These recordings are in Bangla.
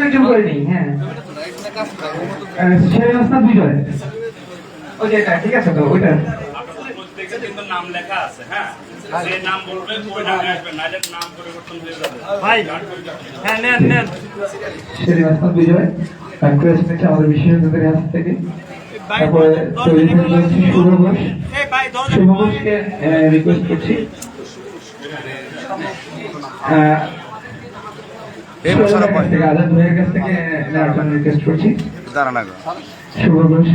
একজন করে নেই হ্যাঁ। শেরেন হাসনাত বিজয় ওই যে এটা ঠিক আছে তো ওইটা। কিন্তু নাম লেখা আছে হ্যাঁ নাম বলবে ওই নামে আসবে নাম পরিবর্তন হয়ে যাবে ভাই হ্যাঁ নেন নেন শেরেন হাসনাত বিজয় ক্রেস্ট নিচ্ছে আমাদের বিশেষজ্ঞদের কাছ থেকে তারপরে থেকে শুভ ঘোষ শুভ ঘোষকে রিকোয়েস্ট করছি। আহ, সোহেলের কাছ থেকে, আজাদ ভাইয়ের কাছ থেকে নেওয়ার জন্য রিকোয়েস্ট করছি শুভ ঘোষ।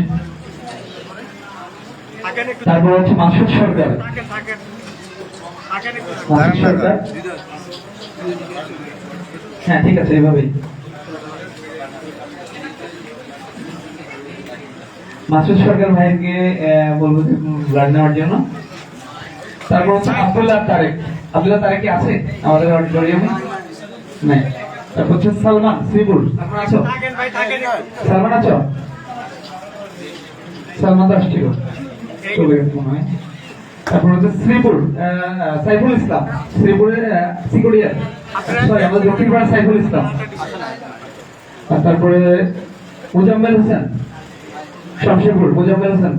তারপর হচ্ছে মাসুদ সরকার। মাসুদ হ্যাঁ ঠিক আছে এইভাবেই মাসুদ সরকার ভাইকে বলব ব্লাড নেওয়ার জন্য। তারপর হচ্ছে আব্দুল্লাহ তারেক। আব্দুল্লাহ তারেক কি আছে আমাদের অডিটোরিয়ামে? নাই। হচ্ছে সালমান শ্রীপুর আছো ভাই থাকেন। সালমান আছো সালমান দাস ছিল। চলে গেছে মনে হয়। তারপর হচ্ছে শ্রীপুর সাইফুল ইসলাম। শ্রীপুরের সরি আমাদের দক্ষিণপাড়া সাইফুল ইসলাম। আর তারপরে মুজাম্মেল হোসেন শামশেরপুর মুজাম্মেল হোসেন।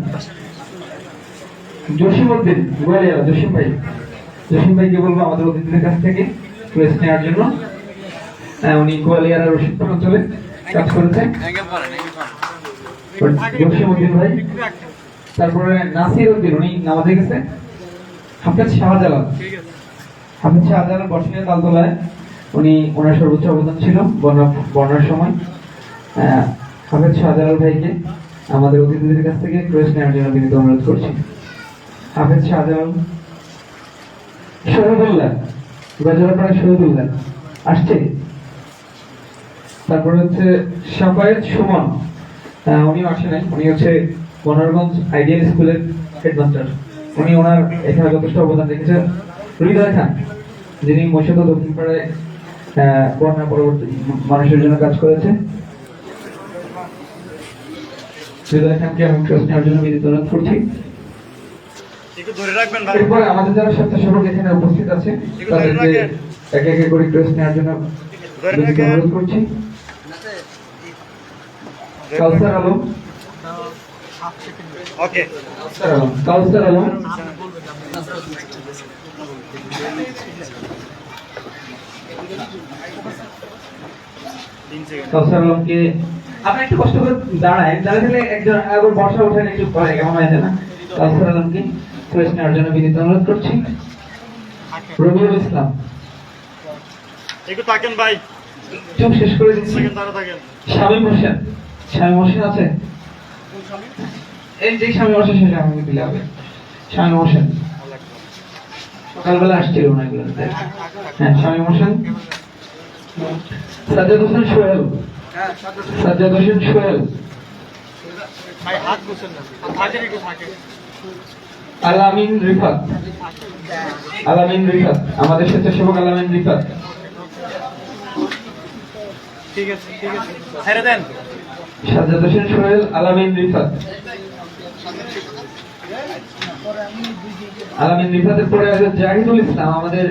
জসিম উদ্দিন গোয়ালিয়া জসিম ভাই। জসিম ভাইকে বলব আমাদের অতিথিদের কাছ থেকে প্রেস নেওয়ার জন্য। উনি গোয়ালিয়ার আর রশিদপুর অঞ্চলে কাজ করেছেন জসিমুদ্দিন ভাই, তারপরে নাসির উদ্দিন, উনি নামাজে গেছে। হাফেজ শাহজালাল। হাফেজ শাহজালাল বর্ষিয়া তালতলায় উনি ওনার সর্বোচ্চ অবদান ছিল বন্যা বন্যার সময়। হাফেজ শাহজালাল ভাইকে আমাদের অতিথিদের কাছ থেকে ক্রেস নেওয়ার জন্য বিনীত অনুরোধ করছি। হাফেজ শাহজালাল, শহীদুল্লাহ গজরাপাড়া শহীদুল্লাহ, আসছে। তারপর হচ্ছে সাফায়েত সুমন। আহ, উনিও আসে নাই। উনি হচ্ছে মনোরগঞ্জ আইডিয়াল স্কুলের হেডমাস্টার। উনি ওনার এখানে যথেষ্ট অবদান রেখেছেন। হৃদয় খান যিনি মহিষাদ দক্ষিণ পাড়ায় বন্যা পরবর্তী মানুষের জন্য কাজ করেছে হৃদয় খানকে আমি জন্য বিনীত অনুরোধ করছি। এরপরে আমাদের যারা স্বেচ্ছাসেবক এখানে উপস্থিত আছে তাদেরকে একে একে করে নেওয়ার জন্য অনুরোধ করছি। কাউসার আলম। ওকে কাউসার আলম। কাউসার আলমকে আপনি একটু কষ্ট করে দাঁড়ায়। দাঁড়ালে একজন আবার বর্ষা ওঠেন একটু পরে কেমন হয়েছে না। কাউসার আলমকে ট্রেস নেওয়ার জন্য বিনীত অনুরোধ করছি। রবিউল ইসলাম। একটু থাকেন ভাই। চোখ শেষ করে দিচ্ছি। তারা থাকেন। শামীম হোসেন। শামীম হোসেন আছে? এই যে শামীম হোসেন সেটা আমাকে দিলে হবে। শামীম হোসেন সকালবেলা আসছিল না এগুলো হ্যাঁ শামীম হোসেন সাজ্জাদ হোসেন সোহেল। সাজ্জাদ হোসেন সোহেল। আলামিন রিফাত। আলামিন রিফাত। আমাদের স্বেচ্ছাসেবক আলামিন রিফাত। ঠিক আছে ঠিক আছে। ছেড়ে দেন। সাজ্জাদ হোসেন সোহেল আলামিন রিফাত। আলামিন রিফাতের পরে আছে জাহিদুল ইসলাম আমাদের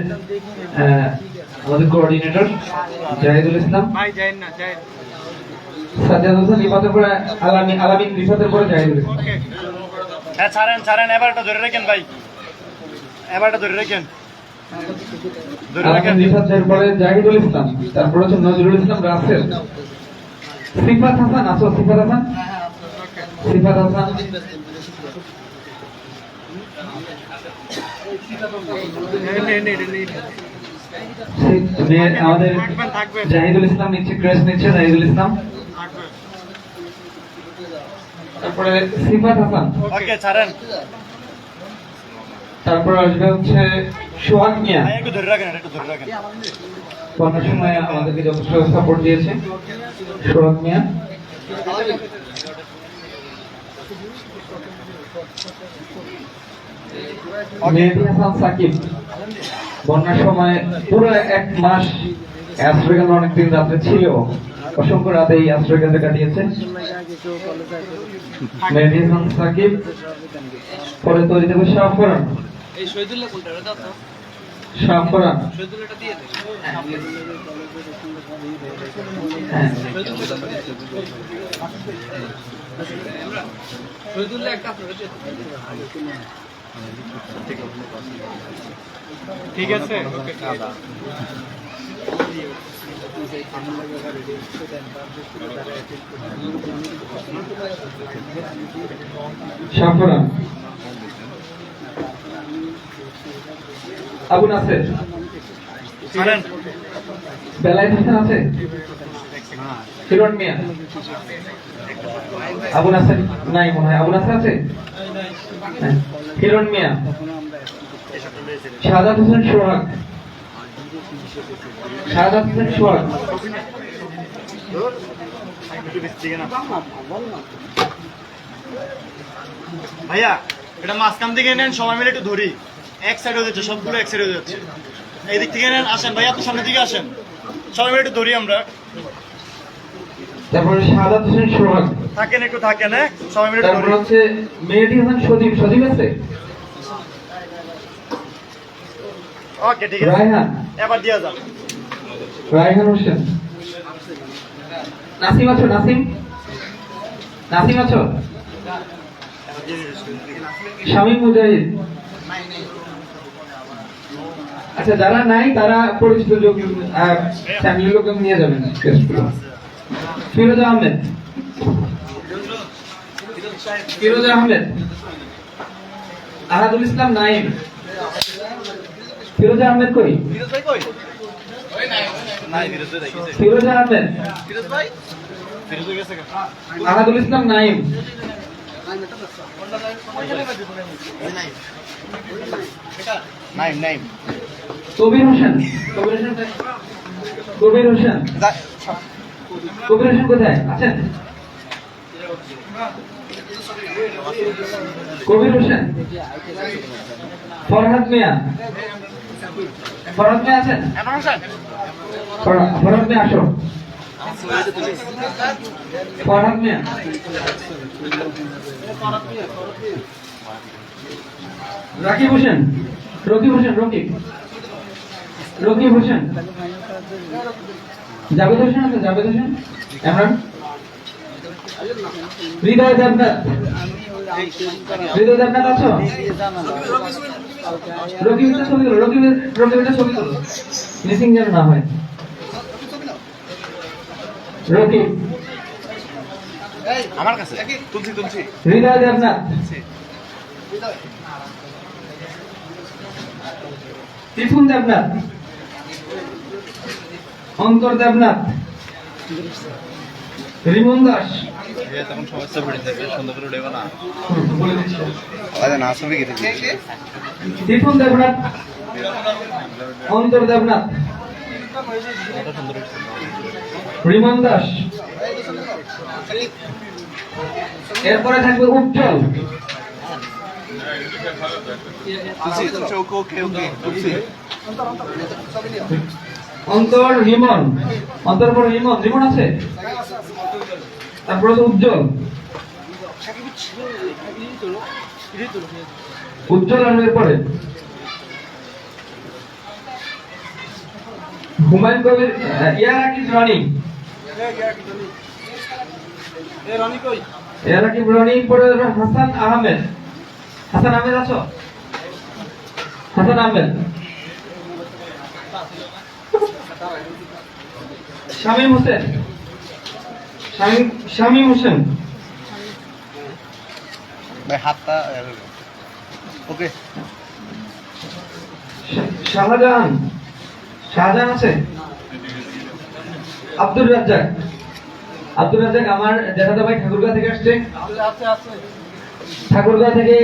আমাদের কোঅর্ডিনেটর জাহিদুল ইসলাম। সাজ্জাদ হোসেন রিফাতের পরে আলামিন আলামিন রিফাতের পরে জাহিদুল ইসলাম। হ্যাঁ ছাড়েন ছাড়েন এবারটা ধরে রাখেন ভাই। এবারটা ধরে রাখেন। ধরে রাখেন। রিফাতের পরে জাহিদুল ইসলাম তারপর হচ্ছে নজরুল ইসলাম রাসেল। সিফাত হাসান সিফাত হাসান? সিফাত হাসান? আমাদের জাহিদুল ইসলাম নিচ্ছে ক্রেস নিচ্ছে জাহিদুল ইসলাম। তারপরে সিফাত হাসান। ওকে ছাড়েন। তারপর আসবে হচ্ছে সোহাগ মিয়া। একটু ধরে রাখেন একটু ধরে রাখেন। বন্যার সময় আমাদেরকে যথেষ্ট সাপোর্ট দিয়েছে। সোহাগ মিয়া। মেহেদি হাসান সাকিব। বন্যার সময় পুরো এক মাস আশ্রয় অনেকদিন রাতে ছিল। অসংখ্য রাতে এই আশ্রয় কেন্দ্রে কাটিয়েছে মেহেদি হাসান সাকিব। পরে তৈরি দেবে শাহফরান শাহপরান হ্যাঁ ঠিক আছে। শাহপরান আবু নাসের বেলায়েত হোসেন আছে? হিরণ মিয়া। আবু নাসের নাই মনে হয়। আবু নাসের আছে? হ্যাঁ। মিয়া। শাহাদাত হোসেন সোহাগ। শাহাদাত হোসেন সোহাগ। ভাইয়া এটা মাঝখান থেকে নেন সবাই মিলে একটু ধরি। এক সাইড হয়ে যাচ্ছে সবগুলো এক সাইড হয়ে যাচ্ছে। এই দিক থেকে নেন আসেন ভাইয়া আপনি সামনে দিকে আসেন। সবাই মিলে একটু ধরি আমরা। তারপরে শাহাদাত হোসেন সোহাগ। থাকেন একটু থাকেন হ্যাঁ? সবাই মিলে তারপর হচ্ছে মেহেদি হাসান সজীব। সজীব আছে? ওকে ঠিক আছে। রায়হান। এবার দিয়া যান। রায়হান হোসেন। নাসিম আছো নাসিম? নাসিম আছো? শামীম মুজাহিদ। আচ্ছা যারা নাই, তারা পরিচিত লোক ফ্যামিলি লোক নিয়ে যাবেন। ফিরোজ আহমেদ। ফিরোজ আহমেদ। আহাদুল ইসলাম নাইম। ফিরোজ আহমেদ কই? ফিরোজ আহমেদ। আহাদুল ইসলাম নাইম। কবির হোসেন কবির হোসেন কবির হোসেন? কবির হোসেন কোথায়? আছেন? কবির হোসেন? ফরহাদ মিয়া? ফরহাদ মিয়া আছেন? ফরহাদ মিয়া আসো। ফরহাদ মিয়া। রাকিব হোসেন, রকিব হোসেন, রকিব। রকিব হোসেন। জাভেদ হোসেন আছে, জাভেদ হোসেন। এমরান। হৃদয় দেবনাথ। হৃদয় দেবনাথ আছো? রকিবের ছবি তুলো, রকিবের রকিবের ছবি তুলো। মিসিং যেন না হয়। রকিব আমার কাছে। তুলছি তুলছি। হৃদয় দেবনাথ অন্তর দেবনাথ রিমন দাস। তখন সমস্যা পড়ে যাবে সুন্দর করে না আরে না ত্রিপুন দেবনাথ অন্তর দেবনাথ রিমন দাস। এরপরে থাকবে উজ্জ্বল অন্তর অন্তর পরে রিমন। আছে? তারপরে হচ্ছে উজ্জ্বল। উজ্জ্বল আহমেদের পরে। হুমায়ুন কবির আহ, ইয়ারাকিব রনি রনি হাসান আহমেদ। হাসান আহমেদ আছো? হাসান আহমেদ। শামীম হোসেন। শামীম শামীম হোসেন। ভাই হাতটা ওকে। শাহজাহান। শাহজাহান আছে? আব্দুর রাজ্জাক। আব্দুল রাজ্জাক আমার জ্যাঠাতো ভাই ঠাকুরগাঁ থেকে আসছে। ঠাকুরগাঁ থেকে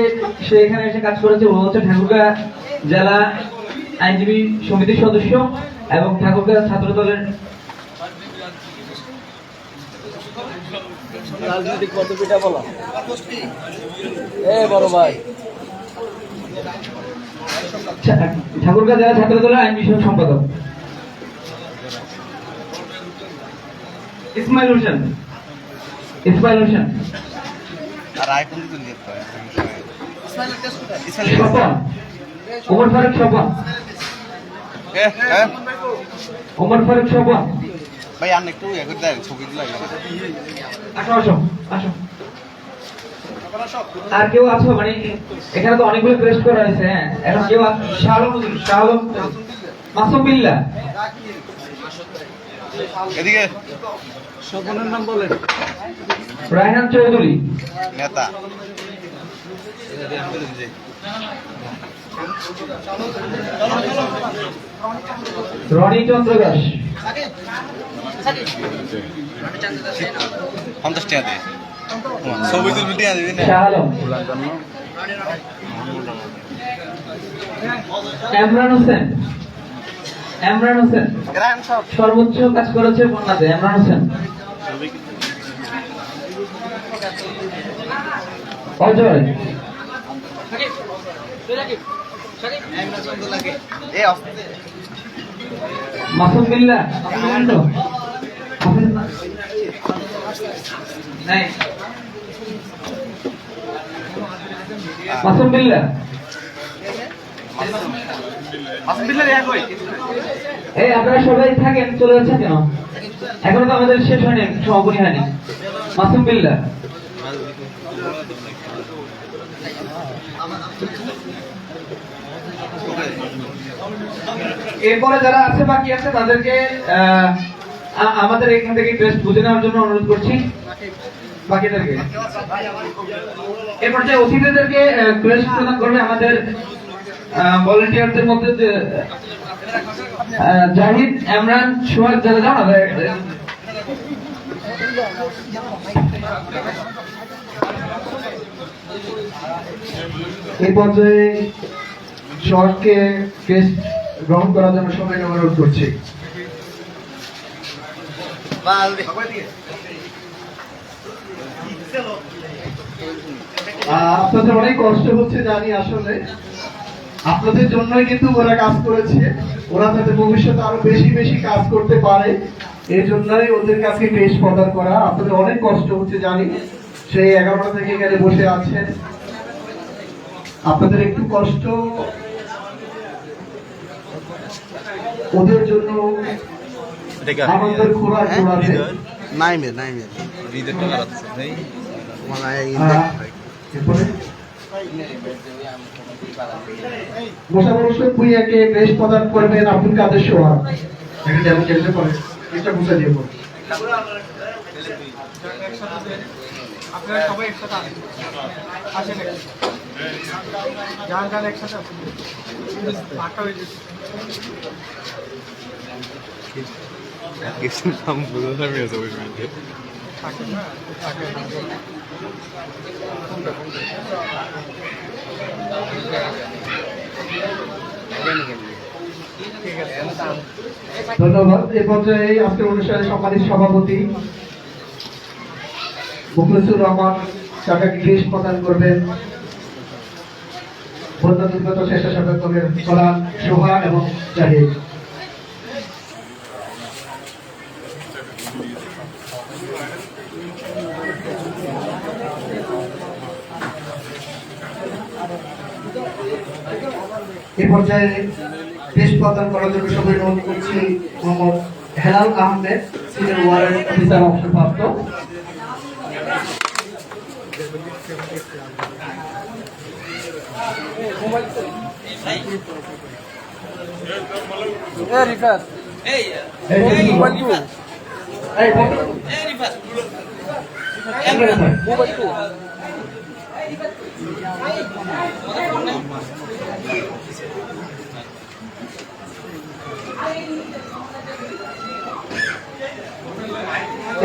সে এখানে এসে কাজ করেছে। ও হচ্ছে ঠাকুরগাঁ জেলা আইনজীবী সমিতির সদস্য এবং ঠাকুরগাঁ ছাত্র দলের রাজনৈতিক পদ্ধতিটা বলো। এ বড় ভাই। ঠাকুরগাঁ জেলা ছাত্র দলের আইন বিষয়ক সম্পাদক। ইসমাইল হোসেন। ইসমাইল হোসেন। আর দিতে স্বপন। ওমর ফারুক স্বপন। ওমর ফারুক ভাই আর একটু ইয়ে করে দেন ছবি দিলাই আসো আসো আসো। আর কেউ আছো মানে এখানে তো অনেকগুলো ক্রেস্ট করা হয়েছে হ্যাঁ। এখন কেউ শাহলম শাহলম মাসুম বিল্লাহ এদিকে। স্বপনের নাম বলেন। রায়হান চৌধুরী। নেতা। রনি চন্দ্র দাস। পঞ্চাশ টাকা দিয়ে ছবি তুলবি টাকা দিবি না। এমরান হোসেন। এমরান হোসেন সর্বোচ্চ কাজ করেছে বন্যাতে। এমরান হোসেন অজয়। মাসুম? নাই। মাসুম হই আপনারা সবাই থাকেন, চলে যাচ্ছেন কেন? এখনও তো আমাদের শেষ হয়নি সমাপনী হয়নি। মাসুম বিল্লাহ। এরপরে যারা আছে, বাকি আছে, তাদেরকে আমাদের এখান থেকে ড্রেস বুঝে নেওয়ার জন্য অনুরোধ করছি। বাকিদেরকে। এরপর যে অতিথিদেরকে ড্রেস প্রদান করবে আমাদের ভলেন্টিয়ারদের মধ্যে যে জাহিদ, ইমরান, সোহাগ, যারা যাও এই পর্যায়ে শর্টকে টেস্ট গ্রহণ করার জন্য সবাই অনুরোধ করছি। আপনাদের অনেক কষ্ট হচ্ছে জানি আসলে। আপনাদের জন্যই কিন্তু ওরা কাজ করেছে ওরা যাতে ভবিষ্যতে আরও বেশি বেশি কাজ করতে পারে এই জন্যই ওদের কাছে টেস্ট প্রদান করা আপনাদের অনেক কষ্ট হচ্ছে জানি সেই এগারোটা থেকে এখানে বসে আছেন আপনাদের একটু কষ্ট ওদের জন্য আমাদের খোরাক খোরাবে নাই মে নাই মে রিদের টাকা রাখছে ভাই মানে আহ, এরপরে বসা বসে পুইয়াকে বেশ প্রদান করবেন আব্দুল কাদের সোহাগ একটা যেমন চেষ্টা করে চেষ্টা বুঝা দিয়ে পড়ে। আপনারা সবাই একসাথে আসেন। আসেন যান যান একসাথে আসেন। আটটা হয়ে যাচ্ছে কিছু নাম বুঝতে পারবি না ছবি মিলতে থাকেন না থাকেন ঠিক আছে ধন্যবাদ। এ পর্যায়ে আজকের অনুষ্ঠানের সম্মানিত সভাপতি মুখলেসুর রহমান কাকাকে গ্রেস প্রদান করবেন। বন্যা দুর্গত স্বেচ্ছাসেবক দলের কলান সোহা এবং জাহিদ। এ পর্যায়ে দেশ প্রদান করার জন্য সবাই অনুরোধ করছি Mohammad Helal Ahmed senior warrant officer অবসরপ্রাপ্ত এ রিফাত এই মোবাইল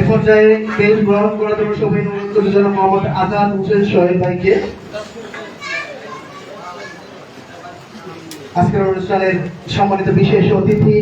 এ পর্যায়ে বেশ গ্রহণ করার জন্য সবাই অনুরোধ করছি যেন মোহাম্মদ আজাদ হোসেন সোহেল ভাইকে। আজকের অনুষ্ঠানের সম্মানিত বিশেষ অতিথি